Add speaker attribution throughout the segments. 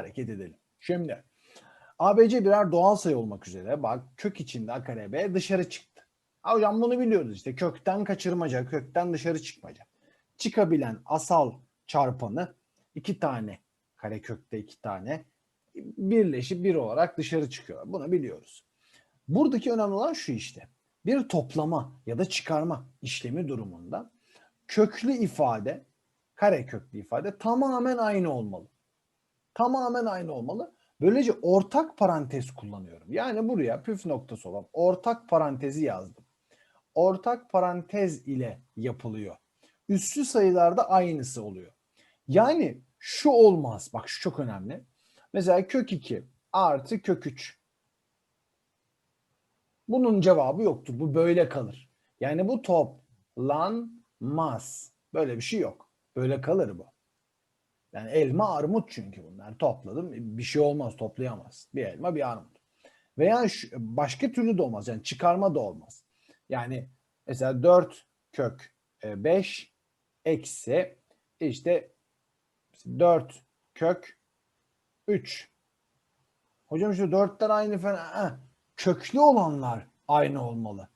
Speaker 1: hareket edelim. Şimdi ABC birer doğal sayı olmak üzere bak kök içinde a kare b dışarı çıktı. Ha hocam bunu biliyoruz işte kökten kaçırmaca, kökten dışarı çıkmaca. Çıkabilen asal çarpanı iki tane kare kökte iki tane birleşip bir olarak dışarı çıkıyor. Bunu biliyoruz. Buradaki önemli olan şu işte. Bir toplama ya da çıkarma işlemi durumunda köklü ifade, kare köklü ifade tamamen aynı olmalı. Tamamen aynı olmalı. Böylece ortak parantez kullanıyorum. Yani buraya püf noktası olan ortak parantezi yazdım. Ortak parantez ile yapılıyor. Üssü sayılarda aynısı oluyor. Yani şu olmaz. Bak şu çok önemli. Mesela kök 2 artı kök 3. Bunun cevabı yoktur. Bu böyle kalır. Yani bu toplanmaz. Böyle bir şey yok. Böyle kalır bu. Yani elma armut çünkü bunlar. Topladım. Bir şey olmaz toplayamaz. Bir elma bir armut. Veya şu- başka türlü de olmaz. Yani çıkarma da olmaz. Yani mesela 4 kök 5 eksi işte 4 kök 3. Hocam şu dörtler aynı falan. Köklü olanlar aynı olmalı.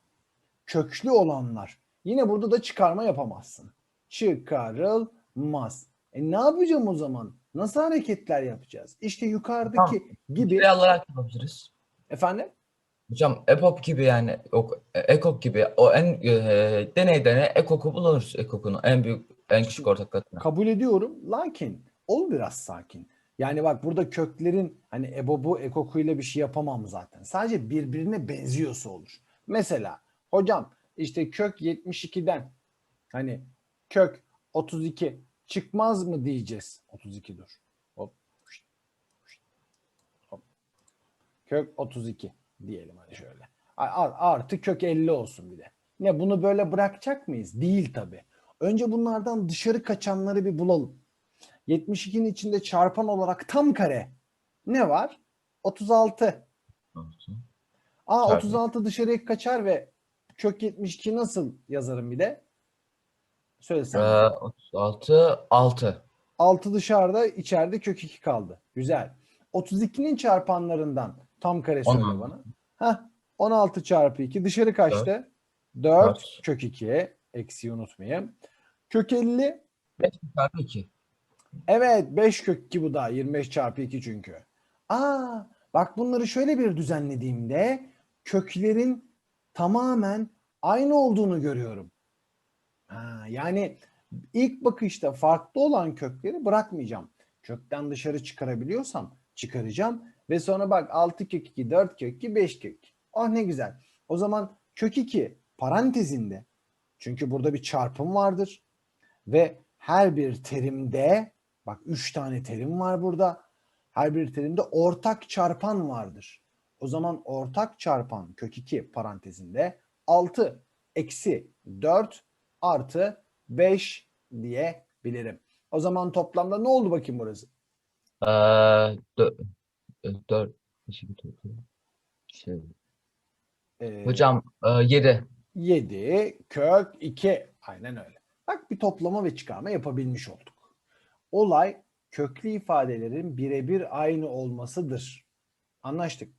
Speaker 1: Köklü olanlar. Yine burada da çıkarma yapamazsın. Çıkarılmaz. E ne yapacağım o zaman? Nasıl hareketler yapacağız? İşte yukarıdaki gibi.
Speaker 2: Şey alarak yapabiliriz.
Speaker 1: Efendim?
Speaker 2: Hocam EPOP gibi yani e, EKOK gibi o en e, deney deney EKOK'u buluruz EKOK'un en büyük en küçük ortak katını.
Speaker 1: Kabul ediyorum. Lakin ol biraz sakin. Yani bak burada köklerin hani ebobu ekokuyla bir şey yapamam zaten. Sadece birbirine benziyorsa olur. Mesela hocam işte kök 72'den hani kök 32 çıkmaz mı diyeceğiz. 32 dur. Hop. Hop. Kök 32 diyelim hani şöyle. Artı kök 50 olsun bir de. Ne bunu böyle bırakacak mıyız? Değil tabii. Önce bunlardan dışarı kaçanları bir bulalım. 72'nin içinde çarpan olarak tam kare ne var? 36. Aa
Speaker 2: Tabii.
Speaker 1: 36 dışarıya kaçar ve kök 72 nasıl yazarım bir de?
Speaker 2: Ee,
Speaker 1: Söylesene.
Speaker 2: 36 6.
Speaker 1: 6 dışarıda, içeride kök 2 kaldı. Güzel. 32'nin çarpanlarından tam kare söyle
Speaker 2: 16.
Speaker 1: bana. Heh, 16 çarpı 2 dışarı kaçtı? 4
Speaker 2: Dört.
Speaker 1: kök 2 eksiği unutmayayım. Kök 50
Speaker 2: 5 çarpı 2.
Speaker 1: Evet 5 kök 2 bu da 25 çarpı 2 çünkü. Aa bak bunları şöyle bir düzenlediğimde köklerin tamamen aynı olduğunu görüyorum. Ha, yani ilk bakışta farklı olan kökleri bırakmayacağım. Kökten dışarı çıkarabiliyorsam çıkaracağım ve sonra bak 6 kök 2, 4 kök 2, 5 kök 2. Oh ne güzel. O zaman kök 2 parantezinde çünkü burada bir çarpım vardır ve her bir terimde bak 3 tane terim var burada. Her bir terimde ortak çarpan vardır. O zaman ortak çarpan kök 2 parantezinde 6 eksi 4 artı 5 diyebilirim. O zaman toplamda ne oldu bakayım burası?
Speaker 2: Ee, 4 4 şey.
Speaker 1: Ee,
Speaker 2: Hocam 7.
Speaker 1: 7 kök 2. Aynen öyle. Bak bir toplama ve çıkarma yapabilmiş olduk. Olay köklü ifadelerin birebir aynı olmasıdır. Anlaştık.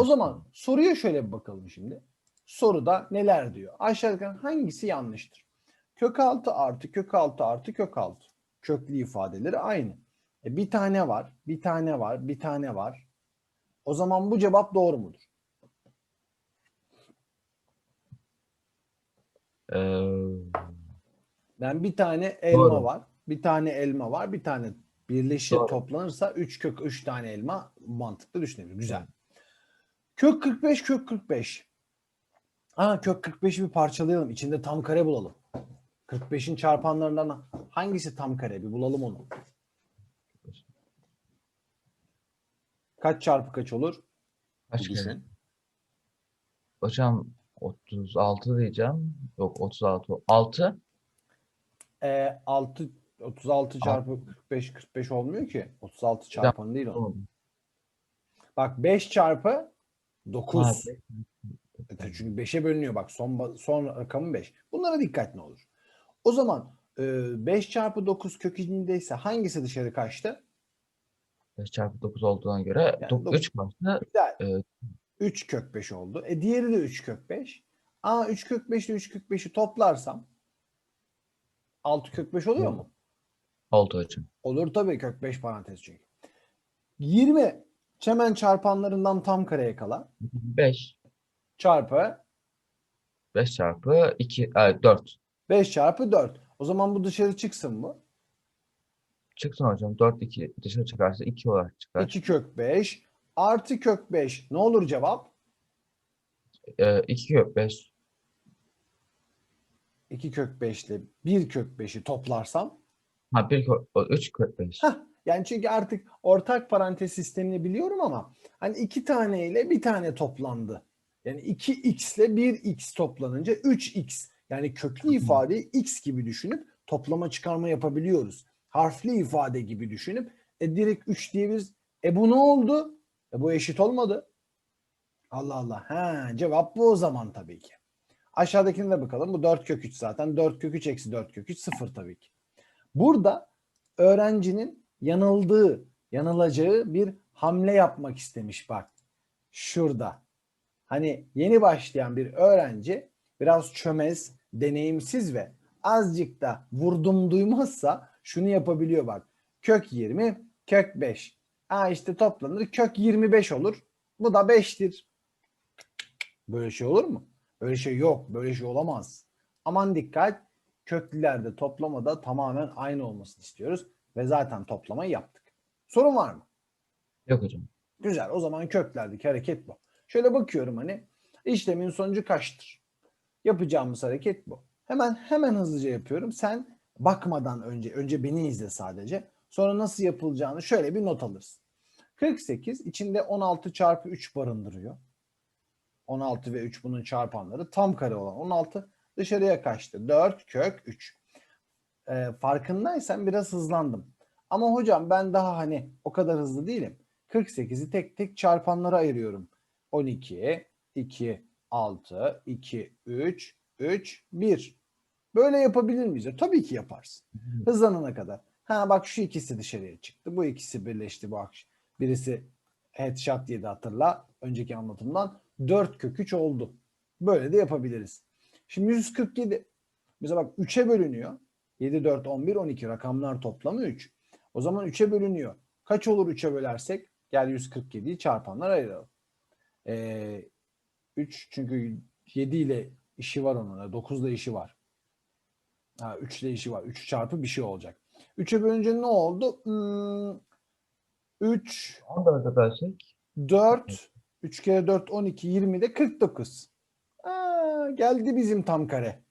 Speaker 1: O zaman soruya şöyle bir bakalım şimdi. Soruda neler diyor? Aşağıdakilerden hangisi yanlıştır? Kök 6 artı kök 6 artı kök 6. Köklü ifadeleri aynı. E bir tane var, bir tane var, bir tane var. O zaman bu cevap doğru mudur? Ben bir tane elma
Speaker 2: Doğru.
Speaker 1: var, bir tane elma var, bir tane birleşir
Speaker 2: Doğru.
Speaker 1: toplanırsa 3 kök 3 tane elma mantıklı düşünebilir. Güzel. Kök 45 kök 45. Aa kök 45'i bir parçalayalım. İçinde tam kare bulalım. 45'in çarpanlarından hangisi tam kare? Bir bulalım onu. Kaç çarpı kaç olur?
Speaker 2: Kaç kere? Hocam 36 diyeceğim. Yok 36. 6.
Speaker 1: Ee, 6 36 çarpı 45 45 olmuyor ki. 36 çarpanı değil o. Bak 5 çarpı 9. E, Çünkü 5'e bölünüyor bak son son rakamı 5. Bunlara dikkat ne olur. O zaman e, 5 çarpı 9 kök içindeyse hangisi dışarı kaçtı?
Speaker 2: 5 çarpı 9 olduğuna göre
Speaker 1: Yani
Speaker 2: 9,
Speaker 1: dokuz.
Speaker 2: 3 varsa
Speaker 1: Güzel.
Speaker 2: Evet.
Speaker 1: 3 kök 5 oldu. E diğeri de 3 kök 5. Aa 3 kök 5 ile 3 kök 5'i toplarsam 6 kök 5 oluyor mu?
Speaker 2: oldu hocam.
Speaker 1: Olur tabii kök 5 parantez çünkü. 20 çemen çarpanlarından tam kare yakala.
Speaker 2: 5.
Speaker 1: Çarpı
Speaker 2: 5 çarpı 2, 4.
Speaker 1: 5 çarpı 4. O zaman bu dışarı çıksın bu.
Speaker 2: Çıksın hocam. 4, 2 dışarı çıkarsa 2 olarak çıkar.
Speaker 1: 2 kök 5 artı kök 5. Ne olur cevap?
Speaker 2: 2 kök 5.
Speaker 1: 2 kök 5 ile 1 kök 5'i toplarsam
Speaker 2: Ha 1 kök 3 kök 5.
Speaker 1: Heh, yani çünkü artık ortak parantez sistemini biliyorum ama hani iki tane ile bir tane toplandı. Yani 2x ile 1x toplanınca 3x. Yani köklü ifadeyi x gibi düşünüp toplama çıkarma yapabiliyoruz. Harfli ifade gibi düşünüp e, direkt 3 diyebiliriz. E bu ne oldu? E bu eşit olmadı. Allah Allah. Ha, cevap bu o zaman tabii ki. Aşağıdakine de bakalım. Bu 4 kök 3 zaten. 4 kök 3 eksi 4 kök 3 sıfır tabii ki. Burada öğrencinin yanıldığı, yanılacağı bir hamle yapmak istemiş bak. Şurada. Hani yeni başlayan bir öğrenci biraz çömez, deneyimsiz ve azıcık da vurdum duymazsa şunu yapabiliyor bak. Kök 20, kök 5. Aa işte toplanır kök 25 olur. Bu da 5'tir. Böyle şey olur mu? Böyle şey yok. Böyle şey olamaz. Aman dikkat. Köklülerde toplamada tamamen aynı olmasını istiyoruz. Ve zaten toplamayı yaptık. Sorun var mı?
Speaker 2: Yok hocam.
Speaker 1: Güzel. O zaman köklerdeki hareket bu. Şöyle bakıyorum hani işlemin sonucu kaçtır? Yapacağımız hareket bu. Hemen hemen hızlıca yapıyorum. Sen bakmadan önce önce beni izle sadece. Sonra nasıl yapılacağını şöyle bir not alırsın. 48 içinde 16 çarpı 3 barındırıyor. 16 ve 3 bunun çarpanları tam kare olan 16 dışarıya kaçtı. 4 kök 3. Ee, farkındaysan biraz hızlandım. Ama hocam ben daha hani o kadar hızlı değilim. 48'i tek tek çarpanlara ayırıyorum. 12, 2, 6, 2, 3, 3, 1. Böyle yapabilir miyiz? Tabii ki yaparsın. Hızlanana kadar. Ha bak şu ikisi dışarıya çıktı. Bu ikisi birleşti bu akşam. Birisi headshot yedi hatırla. Önceki anlatımdan 4 kök 3 oldu. Böyle de yapabiliriz. Şimdi 147. Mesela bak 3'e bölünüyor. 7, 4, 11, 12 rakamlar toplamı 3. O zaman 3'e bölünüyor. Kaç olur 3'e bölersek? Gel 147'yi çarpanlar ayıralım. Ee, 3 çünkü 7 ile işi var onun. 9 ile işi var. Ha, 3 ile işi var. 3 çarpı bir şey olacak. 3'e bölünce ne oldu? Hmm, 3,
Speaker 2: 14'e bölsek
Speaker 1: 4, 3 kere 4, 12, 20 de 49. Aa, geldi bizim tam kare.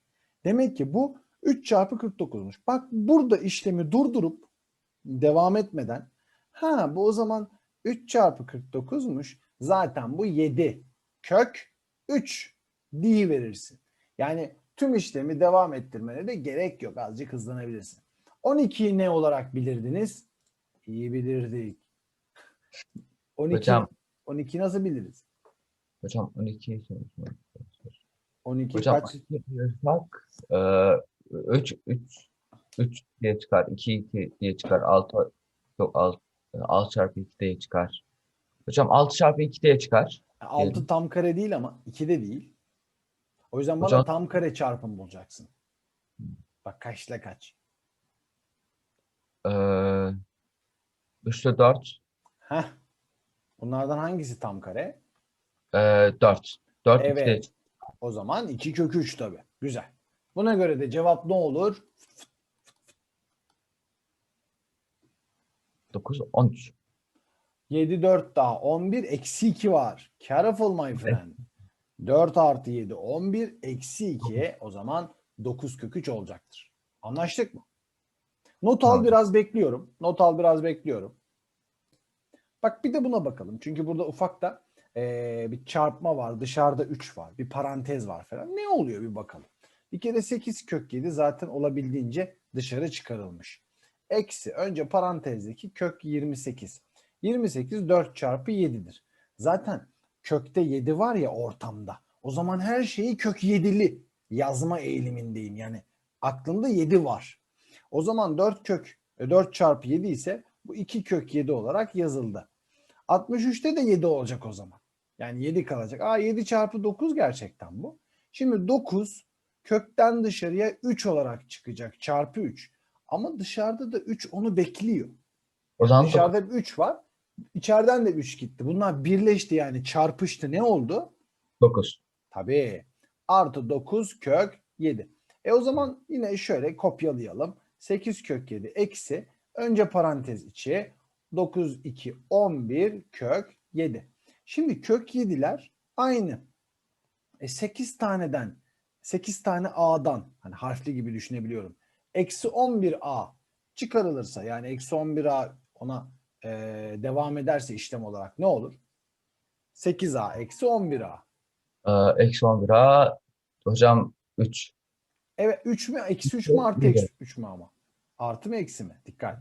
Speaker 1: Demek ki bu 3 çarpı 49'muş. Bak burada işlemi durdurup devam etmeden ha bu o zaman 3 çarpı 49'muş. Zaten bu 7 kök 3 diye verirsin. Yani tüm işlemi devam ettirmene de gerek yok. Azıcık hızlanabilirsin. 12'yi ne olarak bilirdiniz? İyi bilirdik. 12,
Speaker 2: hocam
Speaker 1: 12 nasıl biliriz?
Speaker 2: hocam 12
Speaker 1: 12
Speaker 2: hocam
Speaker 1: kaç?
Speaker 2: 12 bak 3 3 3 diye çıkar 2 2 diye çıkar 6 yok 6 6 çarpı 2 diye çıkar. Hocam 6 çarpı 2 diye çıkar.
Speaker 1: 6 tam kare değil ama 2 de değil. O yüzden bana
Speaker 2: Hocam-
Speaker 1: tam kare çarpım bulacaksın. Bak kaçla kaç.
Speaker 2: Ee, 3 ile 4
Speaker 1: Heh. Bunlardan hangisi tam kare?
Speaker 2: e, 4 4 2 diye
Speaker 1: Evet. O zaman 2 kök 3 tabii. Güzel. Buna göre de cevap ne olur?
Speaker 2: 9 13.
Speaker 1: 7 4 daha 11 eksi 2 var. Careful my friend. 4 artı 7 11 eksi 2 o zaman 9 kök 3 olacaktır. Anlaştık mı? Not al biraz bekliyorum. Not al biraz bekliyorum. Bak bir de buna bakalım. Çünkü burada ufak da eee, bir çarpma var. Dışarıda 3 var. Bir parantez var falan. Ne oluyor bir bakalım. Bir kere 8 kök 7 zaten olabildiğince dışarı çıkarılmış. Eksi önce parantezdeki kök 28. 28 4 çarpı 7'dir. Zaten kökte 7 var ya ortamda. O zaman her şeyi kök 7'li yazma eğilimindeyim. Yani aklımda 7 var. O zaman 4 kök e, 4 çarpı 7 ise Bu 2 kök 7 olarak yazıldı. 63'te de 7 olacak o zaman. Yani 7 kalacak. Aa 7 çarpı 9 gerçekten bu. Şimdi 9 kökten dışarıya 3 olarak çıkacak. Çarpı 3. Ama dışarıda da 3 onu bekliyor.
Speaker 2: O zaman
Speaker 1: Dışarıda 3 var. İçeriden de 3 gitti. Bunlar birleşti yani çarpıştı. Ne oldu?
Speaker 2: 9.
Speaker 1: Tabii. Artı 9 kök 7. E o zaman yine şöyle kopyalayalım. 8 kök 7 eksi önce parantez içi 9 2 11 kök 7. Şimdi kök 7'ler aynı. E 8 taneden 8 tane A'dan hani harfli gibi düşünebiliyorum. Eksi 11A çıkarılırsa yani eksi 11A ona e, devam ederse işlem olarak ne olur? 8A eksi 11A.
Speaker 2: Ee, eksi 11A. Hocam 3.
Speaker 1: Evet 3 mü? Eksi 3
Speaker 2: Yok,
Speaker 1: mü artı eksi 3 mü ama? Artı mı eksi mi? Dikkat.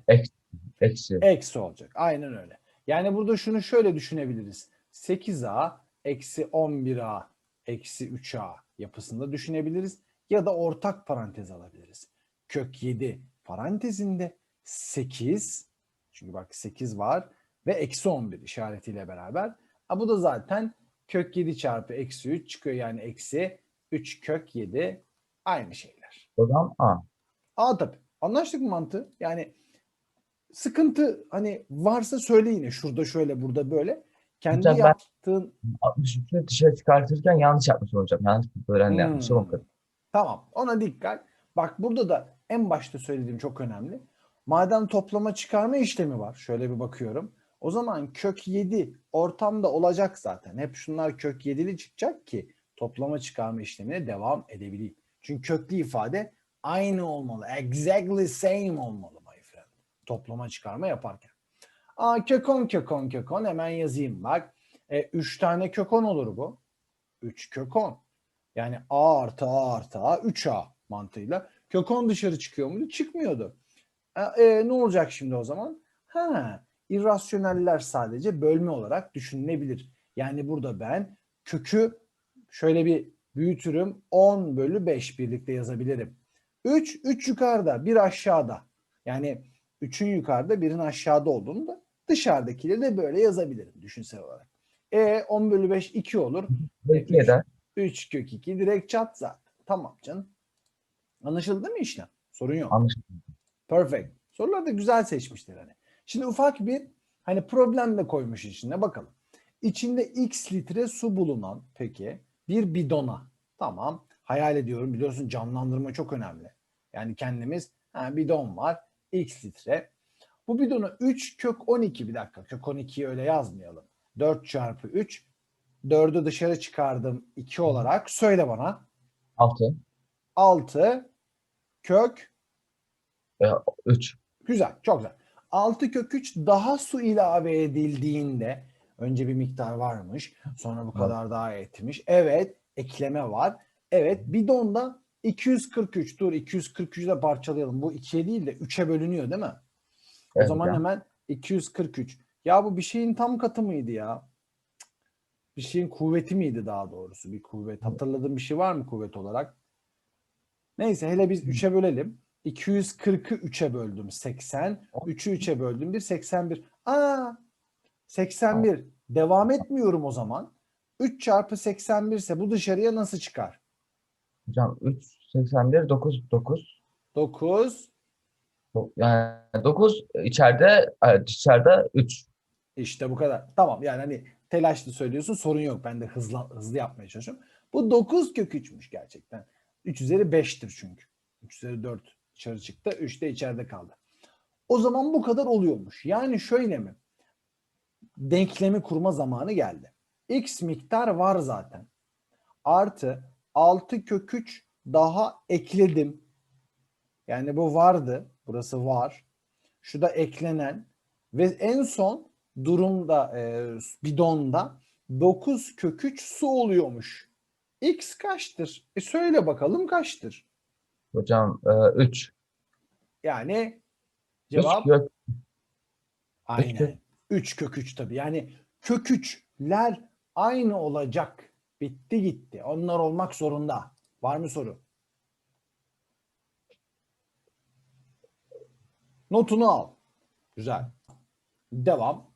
Speaker 2: Eksi.
Speaker 1: Eksi olacak. Aynen öyle. Yani burada şunu şöyle düşünebiliriz. 8A eksi 11A eksi 3A yapısında düşünebiliriz. Ya da ortak parantez alabiliriz. Kök 7 parantezinde 8 çünkü bak 8 var ve eksi 11 işaretiyle beraber. Ha, bu da zaten kök 7 çarpı eksi 3 çıkıyor yani eksi 3 kök 7 aynı şeyler.
Speaker 2: O zaman A.
Speaker 1: A tabii. Anlaştık mı mantığı? Yani sıkıntı hani varsa söyle yine şurada şöyle burada böyle. Kendi
Speaker 2: Hocam
Speaker 1: yaptığın
Speaker 2: 63'ü dışarı çıkartırken yanlış yapmış olacağım. Yanlış bir o
Speaker 1: Hmm.
Speaker 2: kadar.
Speaker 1: Tamam ona dikkat. Bak burada da en başta söylediğim çok önemli. Madem toplama çıkarma işlemi var. Şöyle bir bakıyorum. O zaman kök 7 ortamda olacak zaten. Hep şunlar kök 7'li çıkacak ki toplama çıkarma işlemine devam edebileyim. Çünkü köklü ifade aynı olmalı. Exactly same olmalı my friend. Toplama çıkarma yaparken. Aa, kök 10 kök 10 kök 10 hemen yazayım bak. 3 tane kök 10 olur bu. 3 kök 10. Yani A artı A artı A 3A mantığıyla. Kök 10 dışarı çıkıyor muydu? Çıkmıyordu. E, e, ne olacak şimdi o zaman? Ha, irrasyoneller sadece bölme olarak düşünülebilir. Yani burada ben kökü şöyle bir büyütürüm. 10 bölü 5 birlikte yazabilirim. 3, 3 yukarıda, 1 aşağıda. Yani 3'ün yukarıda, 1'in aşağıda olduğunu da dışarıdakileri de böyle yazabilirim düşünsel olarak. E 10 bölü 5 2 olur.
Speaker 2: Belki eder.
Speaker 1: 3 kök 2 direkt çat zaten. Tamam canım. Anlaşıldı mi işlem? Sorun yok.
Speaker 2: Anlaşıldı.
Speaker 1: Perfect. Soruları da güzel seçmişler hani. Şimdi ufak bir hani problem de koymuş içine bakalım. İçinde x litre su bulunan peki bir bidona. Tamam. Hayal ediyorum biliyorsun canlandırma çok önemli. Yani kendimiz ha, bidon var x litre. Bu bidonu 3 kök 12 bir dakika kök 12'yi öyle yazmayalım. 4 çarpı 3 4'ü dışarı çıkardım 2 olarak. Söyle bana.
Speaker 2: 6.
Speaker 1: 6 kök
Speaker 2: 3.
Speaker 1: Güzel, çok güzel. 6 kök 3 daha su ilave edildiğinde önce bir miktar varmış, sonra bu kadar daha etmiş. Evet, ekleme var. Evet, bidonda 243. Dur 243'ü de parçalayalım. Bu 2'ye değil de 3'e bölünüyor değil mi? O
Speaker 2: Evet
Speaker 1: zaman
Speaker 2: hocam.
Speaker 1: hemen 243. Ya bu bir şeyin tam katı mıydı ya? Bir şeyin kuvveti miydi daha doğrusu? Bir kuvvet. Hatırladığın bir şey var mı kuvvet olarak? Neyse hele biz 3'e bölelim. 240'ı 3'e böldüm 80. 3'ü 3'e böldüm 1 81. Aa 81. Devam etmiyorum o zaman. 3 çarpı 81 ise bu dışarıya nasıl çıkar?
Speaker 2: Hocam 3, 81, 9, 9.
Speaker 1: 9
Speaker 2: Yani 9 içeride, e, dışarıda 3.
Speaker 1: İşte bu kadar. Tamam yani hani telaşlı söylüyorsun sorun yok. Ben de hızlı hızlı yapmaya çalışıyorum. Bu 9 kök 3'müş gerçekten. 3 üzeri 5'tir çünkü. 3 üzeri 4 dışarı çıktı. 3 de içeride kaldı. O zaman bu kadar oluyormuş. Yani şöyle mi? Denklemi kurma zamanı geldi. X miktar var zaten. Artı 6 kök 3 daha ekledim. Yani bu vardı. Burası var. Şu da eklenen ve en son durumda e, bidonda 9 kök 3 su oluyormuş. X kaçtır? E söyle bakalım kaçtır?
Speaker 2: Hocam 3.
Speaker 1: Yani
Speaker 2: 3
Speaker 1: cevap
Speaker 2: kök.
Speaker 1: aynen.
Speaker 2: kök.
Speaker 1: 3 kök 3 tabii. Yani kök 3'ler aynı olacak. Bitti gitti. Onlar olmak zorunda. Var mı soru? Notunu al. Güzel. Devam.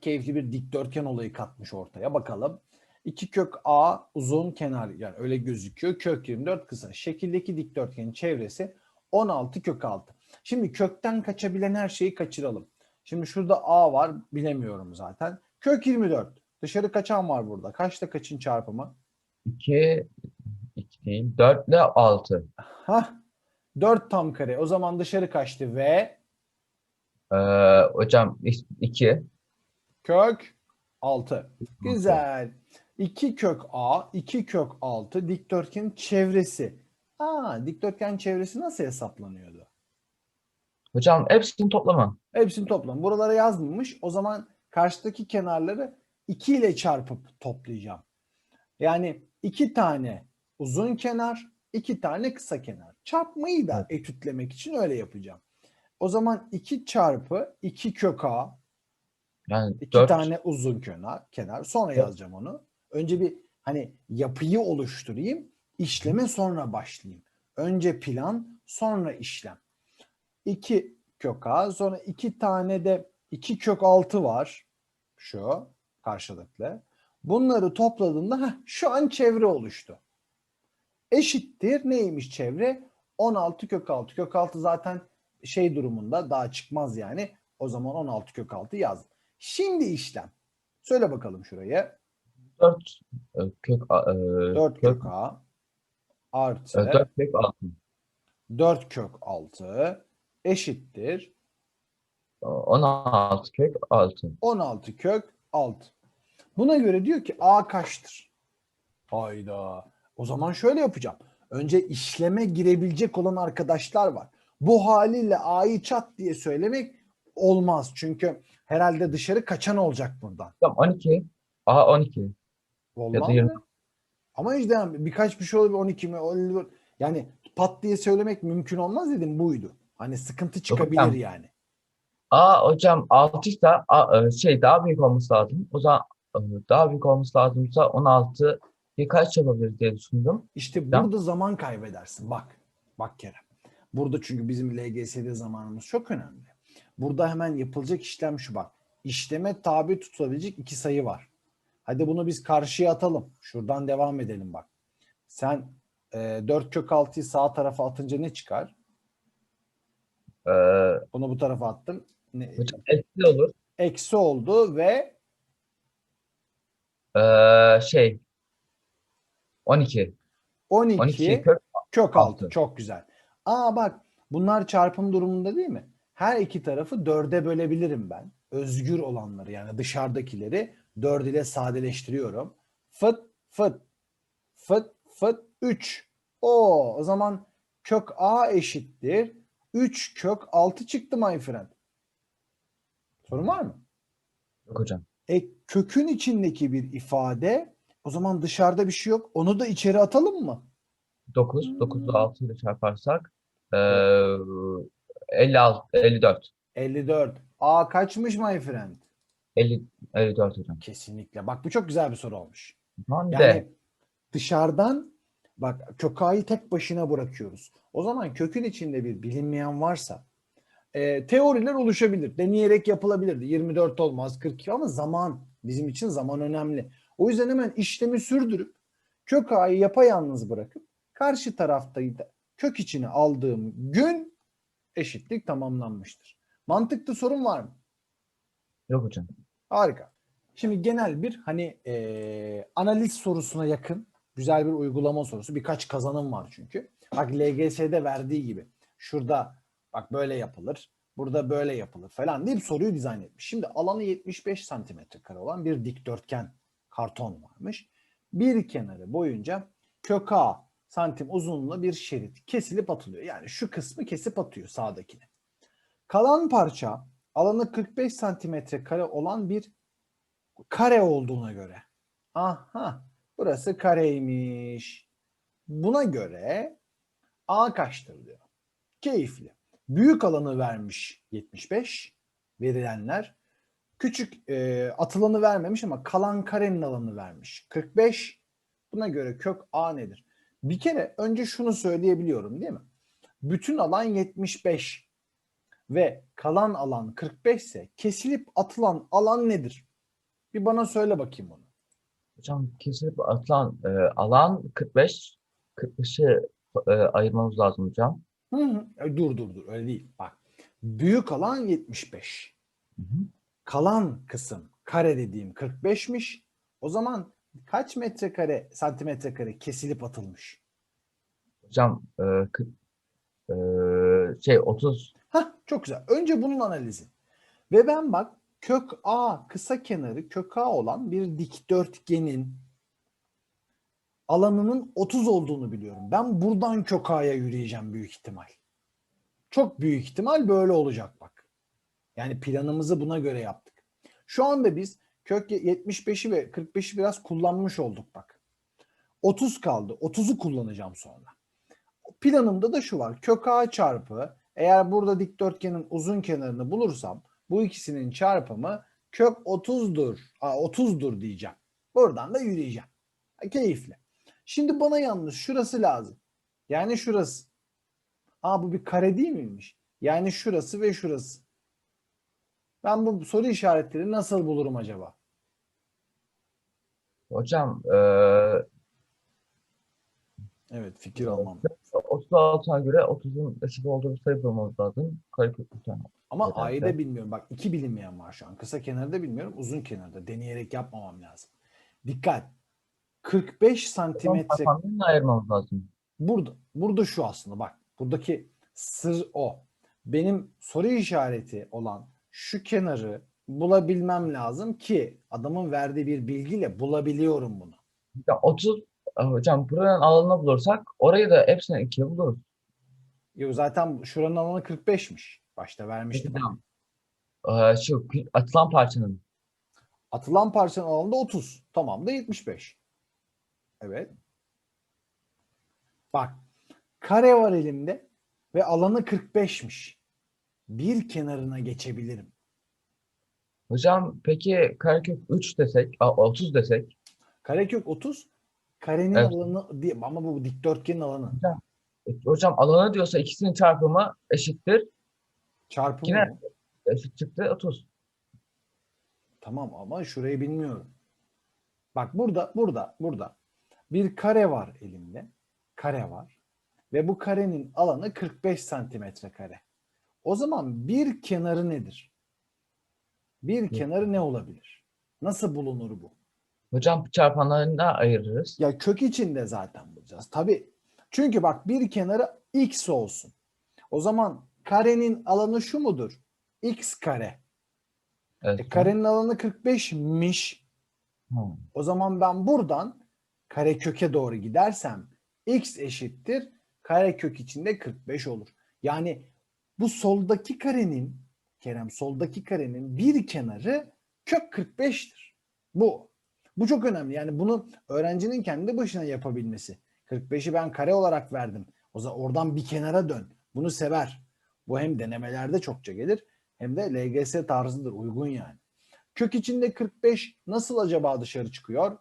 Speaker 1: Keyifli bir dikdörtgen olayı katmış ortaya. Bakalım. 2 kök A uzun kenar yani öyle gözüküyor. Kök 24 kısa. Şekildeki dikdörtgenin çevresi 16 kök 6. Şimdi kökten kaçabilen her şeyi kaçıralım. Şimdi şurada A var bilemiyorum zaten. Kök 24. Dışarı kaçan var burada. Kaçta kaçın çarpımı?
Speaker 2: 2 2 değil. 4 ile 6.
Speaker 1: Hah. 4 tam kare. O zaman dışarı kaçtı ve
Speaker 2: Ee, hocam 2.
Speaker 1: kök 6. Güzel. 2 kök A, 2 kök 6 dikdörtgenin çevresi. Aa, dikdörtgen çevresi nasıl hesaplanıyordu?
Speaker 2: Hocam hepsinin toplamı.
Speaker 1: Hepsini toplam. Buralara yazmamış. O zaman karşıdaki kenarları 2 ile çarpıp toplayacağım. Yani 2 tane uzun kenar, 2 tane kısa kenar. Çarpmayı da etütlemek için öyle yapacağım. O zaman 2 çarpı 2 kök A,
Speaker 2: Yani
Speaker 1: 2
Speaker 2: 4
Speaker 1: tane uzun kenar, kenar. Sonra
Speaker 2: Evet.
Speaker 1: yazacağım onu. Önce bir hani yapıyı oluşturayım. işleme sonra başlayayım. Önce plan, sonra işlem. 2 kök A, sonra 2 tane de 2 kök 6 var. Şu karşılıklı. Bunları topladığımda heh, şu an çevre oluştu. Eşittir neymiş çevre? 16 kök 6. Kök 6 zaten şey durumunda daha çıkmaz yani. O zaman 16 kök 6 yazdım. Şimdi işlem. Söyle bakalım şurayı.
Speaker 2: 4 kök a- e,
Speaker 1: 4
Speaker 2: kök
Speaker 1: kök A artı
Speaker 2: e, 4 kök 6.
Speaker 1: 4 kök 6 eşittir
Speaker 2: 16 kök 6.
Speaker 1: 16 kök 6. Buna göre diyor ki A kaçtır? Hayda. O zaman şöyle yapacağım. Önce işleme girebilecek olan arkadaşlar var. Bu haliyle A'yı çat diye söylemek olmaz. Çünkü herhalde dışarı kaçan olacak buradan.
Speaker 2: Hocam 12. A 12. Yirmi.
Speaker 1: mı? Ama işte birkaç bir şey olabilir 12 mi? Yani pat diye söylemek mümkün olmaz dedim buydu. Hani sıkıntı çıkabilir
Speaker 2: hocam.
Speaker 1: yani.
Speaker 2: A hocam 6 ise e, şey daha büyük olması lazım. O zaman e, daha büyük olması lazımsa 16 kaç yapabiliriz diye düşündüm.
Speaker 1: İşte
Speaker 2: Ya-
Speaker 1: burada zaman kaybedersin. Bak. Bak Kerem. Burada çünkü bizim LGS'de zamanımız çok önemli. Burada hemen yapılacak işlem şu bak. İşleme tabi tutulabilecek iki sayı var. Hadi bunu biz karşıya atalım. Şuradan devam edelim bak. Sen e, 4 kök 6'yı sağ tarafa atınca ne çıkar?
Speaker 2: Ee,
Speaker 1: Bunu bu tarafa attım. Ne,
Speaker 2: hocam eksi olur.
Speaker 1: eksi oldu ve
Speaker 2: Ee, şey 12.
Speaker 1: 12,
Speaker 2: 12 kök
Speaker 1: kök 6.
Speaker 2: altı.
Speaker 1: Çok güzel. Aa bak bunlar çarpım durumunda değil mi? Her iki tarafı dörde bölebilirim ben. Özgür olanları yani dışarıdakileri dört ile sadeleştiriyorum. Fıt fıt fıt fıt 3. O o zaman kök A eşittir. 3 kök 6 çıktı my friend. Sorun var mı?
Speaker 2: yok hocam.
Speaker 1: E kökün içindeki bir ifade o zaman dışarıda bir şey yok. Onu da içeri atalım mı?
Speaker 2: 9.
Speaker 1: Hmm.
Speaker 2: 9'u 6 ile çarparsak ee, 56, 54.
Speaker 1: 54. A kaçmış my friend?
Speaker 2: 50, 54 hocam.
Speaker 1: Kesinlikle. Bak bu çok güzel bir soru olmuş.
Speaker 2: Tamam
Speaker 1: Yani
Speaker 2: de
Speaker 1: dışarıdan bak kök A'yı tek başına bırakıyoruz. O zaman kökün içinde bir bilinmeyen varsa e, teoriler oluşabilir. Deneyerek yapılabilirdi. 24 olmaz 42 ama zaman bizim için zaman önemli. O yüzden hemen işlemi sürdürüp kök A'yı yapayalnız bırakıp karşı taraftayı da kök içine aldığım gün eşitlik tamamlanmıştır. Mantıklı sorun var mı?
Speaker 2: Yok hocam.
Speaker 1: Harika. Şimdi genel bir hani eee, analiz sorusuna yakın güzel bir uygulama sorusu. Birkaç kazanım var çünkü. Bak LGS'de verdiği gibi. Şurada bak böyle yapılır. Burada böyle yapılır falan deyip soruyu dizayn etmiş. Şimdi alanı 75 santimetre kare olan bir dikdörtgen karton varmış. Bir kenarı boyunca kök A santim uzunluğunda bir şerit kesilip atılıyor. Yani şu kısmı kesip atıyor sağdakini. Kalan parça alanı 45 santimetre kare olan bir kare olduğuna göre. Aha burası kareymiş. Buna göre A kaçtır diyor. Keyifli. Büyük alanı vermiş 75 verilenler. Küçük e, atılanı vermemiş ama kalan karenin alanı vermiş 45. Buna göre kök A nedir? Bir kere önce şunu söyleyebiliyorum değil mi? Bütün alan 75. ve kalan alan 45 ise kesilip atılan alan nedir? Bir bana söyle bakayım onu.
Speaker 2: Hocam kesilip atılan e, alan 45. 45'i e, ayırmamız lazım hocam.
Speaker 1: Hı hı. E, Dur dur dur öyle değil. Bak. Büyük alan 75.
Speaker 2: Hı hı.
Speaker 1: Kalan kısım kare dediğim 45'miş. O zaman kaç metrekare santimetre kare kesilip atılmış?
Speaker 2: Hocam e, 40, e, şey 30
Speaker 1: Hah çok güzel. Önce bunun analizi. Ve ben bak kök A kısa kenarı kök A olan bir dikdörtgenin alanının 30 olduğunu biliyorum. Ben buradan kök A'ya yürüyeceğim büyük ihtimal. Çok büyük ihtimal böyle olacak bak. Yani planımızı buna göre yaptık. Şu anda biz kök 75'i ve 45'i biraz kullanmış olduk bak. 30 kaldı. 30'u kullanacağım sonra. Planımda da şu var. Kök A çarpı eğer burada dikdörtgenin uzun kenarını bulursam bu ikisinin çarpımı kök 30'dur. Aa, 30'dur diyeceğim. Buradan da yürüyeceğim. Ha, Keyifli. Şimdi bana yalnız şurası lazım. Yani şurası. Aa bu bir kare değil miymiş? Yani şurası ve şurası. Ben bu soru işaretleri nasıl bulurum acaba?
Speaker 2: hocam e,
Speaker 1: Evet fikir almam.
Speaker 2: 36'a göre 30'un eşit olduğu bir sayı bulmamız lazım. Karekök bir tane.
Speaker 1: Ama
Speaker 2: Nedense.
Speaker 1: A'yı da bilmiyorum. Bak iki bilinmeyen var şu an. Kısa kenarı da bilmiyorum. Uzun kenarı da. Deneyerek yapmamam lazım. Dikkat. 45
Speaker 2: Hocam
Speaker 1: santimetre
Speaker 2: ayırmamız lazım.
Speaker 1: burada. Burada şu aslında bak. Buradaki sır o. Benim soru işareti olan şu kenarı bulabilmem lazım ki adamın verdiği bir bilgiyle bulabiliyorum bunu.
Speaker 2: Hocam 30 e, hocam buranın alanını bulursak orayı da hepsini ikiye buluruz.
Speaker 1: Yok zaten şuranın alanı 45'miş. Başta vermiştim.
Speaker 2: Hocam, e, şu kü- atılan parçanın
Speaker 1: Atılan parçanın alanı da 30. Tamam da 75. Evet. Bak. Kare var elimde ve alanı 45'miş. Bir kenarına geçebilirim.
Speaker 2: Hocam peki karekök 3 desek, a, 30 desek
Speaker 1: Karekök 30. Karenin
Speaker 2: Evet.
Speaker 1: alanı değil ama bu dikdörtgenin alanı.
Speaker 2: e, hocam alanı diyorsa ikisinin çarpımı eşittir.
Speaker 1: Çarpımı
Speaker 2: Yine-
Speaker 1: mı?
Speaker 2: Eşit çıktı 30.
Speaker 1: Tamam ama şurayı bilmiyorum. Bak burada, burada, burada. Bir kare var elimde. Kare var. Ve bu karenin alanı 45 santimetre kare. O zaman bir kenarı nedir? Bir kenarı ne olabilir? Nasıl bulunur bu?
Speaker 2: Hocam çarpanlarını da ayırırız.
Speaker 1: Ya kök içinde zaten bulacağız. Tabii. Çünkü bak bir kenarı x olsun. O zaman karenin alanı şu mudur? x kare.
Speaker 2: Evet.
Speaker 1: E, karenin alanı 45'miş.
Speaker 2: Hı.
Speaker 1: O zaman ben buradan kareköke doğru gidersem x eşittir karekök içinde 45 olur. Yani bu soldaki karenin Kerem soldaki karenin bir kenarı kök 45'tir. Bu. Bu çok önemli. Yani bunu öğrencinin kendi başına yapabilmesi. 45'i ben kare olarak verdim. O zaman oradan bir kenara dön. Bunu sever. Bu hem denemelerde çokça gelir hem de LGS tarzıdır. Uygun yani. Kök içinde 45 nasıl acaba dışarı çıkıyor?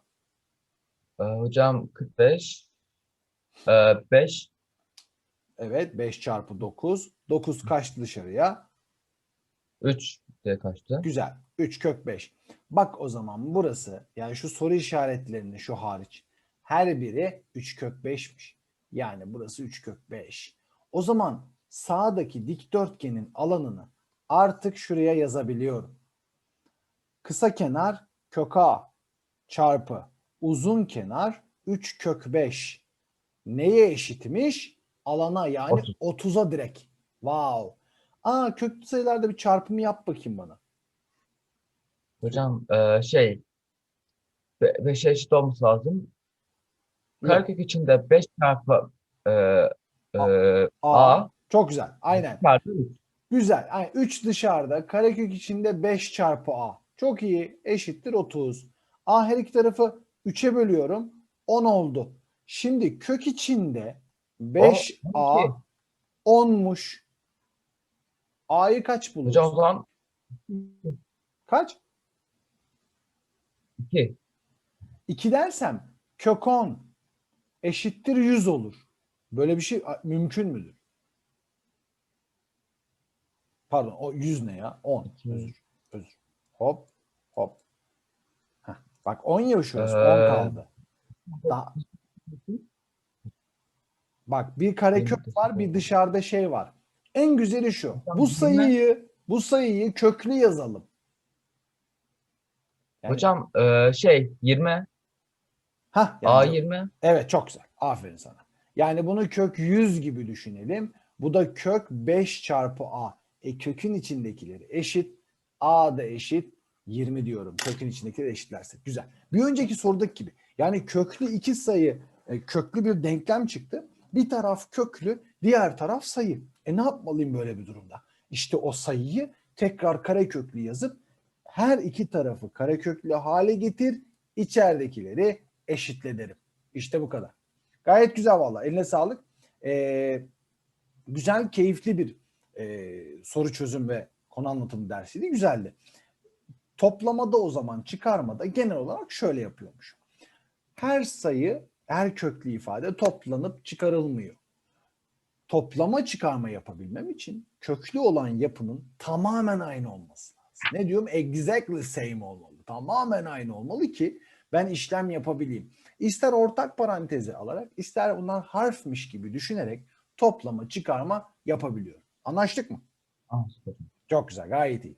Speaker 2: E, hocam 45 e, 5
Speaker 1: Evet 5 çarpı 9. 9 kaçtı dışarıya?
Speaker 2: 3 diye kaçtı.
Speaker 1: Güzel. 3 kök 5. Bak o zaman burası yani şu soru işaretlerinin şu hariç her biri 3 kök 5'miş. Yani burası 3 kök 5. O zaman sağdaki dikdörtgenin alanını artık şuraya yazabiliyorum. Kısa kenar kök A çarpı uzun kenar 3 kök 5. Neye eşitmiş? Alana yani
Speaker 2: Otuz.
Speaker 1: 30'a direkt. Wow. Aa köklü sayılarda bir çarpımı yap bakayım bana.
Speaker 2: Hocam e, şey 5'e eşit olması lazım.
Speaker 1: Yok.
Speaker 2: Karekök içinde 5 çarpı e, e,
Speaker 1: A.
Speaker 2: A
Speaker 1: Çok güzel. Aynen.
Speaker 2: çarpı 3.
Speaker 1: Güzel. Aynen. 3 dışarıda. Karekök içinde 5 çarpı A. Çok iyi. Eşittir 30. A her iki tarafı 3'e bölüyorum. 10 oldu. Şimdi kök içinde 5 A
Speaker 2: 12.
Speaker 1: 10'muş. A'yı kaç bulursun?
Speaker 2: Hocam o zaman
Speaker 1: Kaç?
Speaker 2: 2.
Speaker 1: 2 dersem kök 10 eşittir 100 olur. Böyle bir şey mümkün müdür? Pardon o 100 ne ya? 10.
Speaker 2: İki.
Speaker 1: Özür. Özür. Hop hop. Heh, bak 10 ya şurası.
Speaker 2: Ee,
Speaker 1: 10 kaldı. Daha... Bak bir karekök var bir dışarıda şey var. En güzeli şu. Bu sayıyı bu sayıyı köklü yazalım. Yani-
Speaker 2: Hocam e, şey 20
Speaker 1: Hah, yani
Speaker 2: A20
Speaker 1: Evet çok güzel. Aferin sana. Yani bunu kök 100 gibi düşünelim. Bu da kök 5 çarpı A. E kökün içindekileri eşit. A da eşit 20 diyorum. Kökün içindekileri eşitlersek. Güzel. Bir önceki sorudaki gibi. Yani köklü iki sayı, e, köklü bir denklem çıktı. Bir taraf köklü, diğer taraf sayı. E ne yapmalıyım böyle bir durumda? İşte o sayıyı tekrar kareköklü yazıp her iki tarafı kareköklü hale getir, içeridekileri eşitle derim. İşte bu kadar. Gayet güzel valla. Eline sağlık. Ee, güzel, keyifli bir e, soru çözüm ve konu anlatım dersiydi. Güzeldi. Toplamada o zaman çıkarmada genel olarak şöyle yapıyormuş. Her sayı, her köklü ifade toplanıp çıkarılmıyor. Toplama çıkarma yapabilmem için köklü olan yapının tamamen aynı olması. Ne diyorum? Exactly same olmalı. Tamamen aynı olmalı ki ben işlem yapabileyim. İster ortak parantezi alarak, ister bunlar harfmiş gibi düşünerek toplama, çıkarma yapabiliyorum. Anlaştık mı?
Speaker 2: Anlaştık.
Speaker 1: Çok güzel, gayet iyi.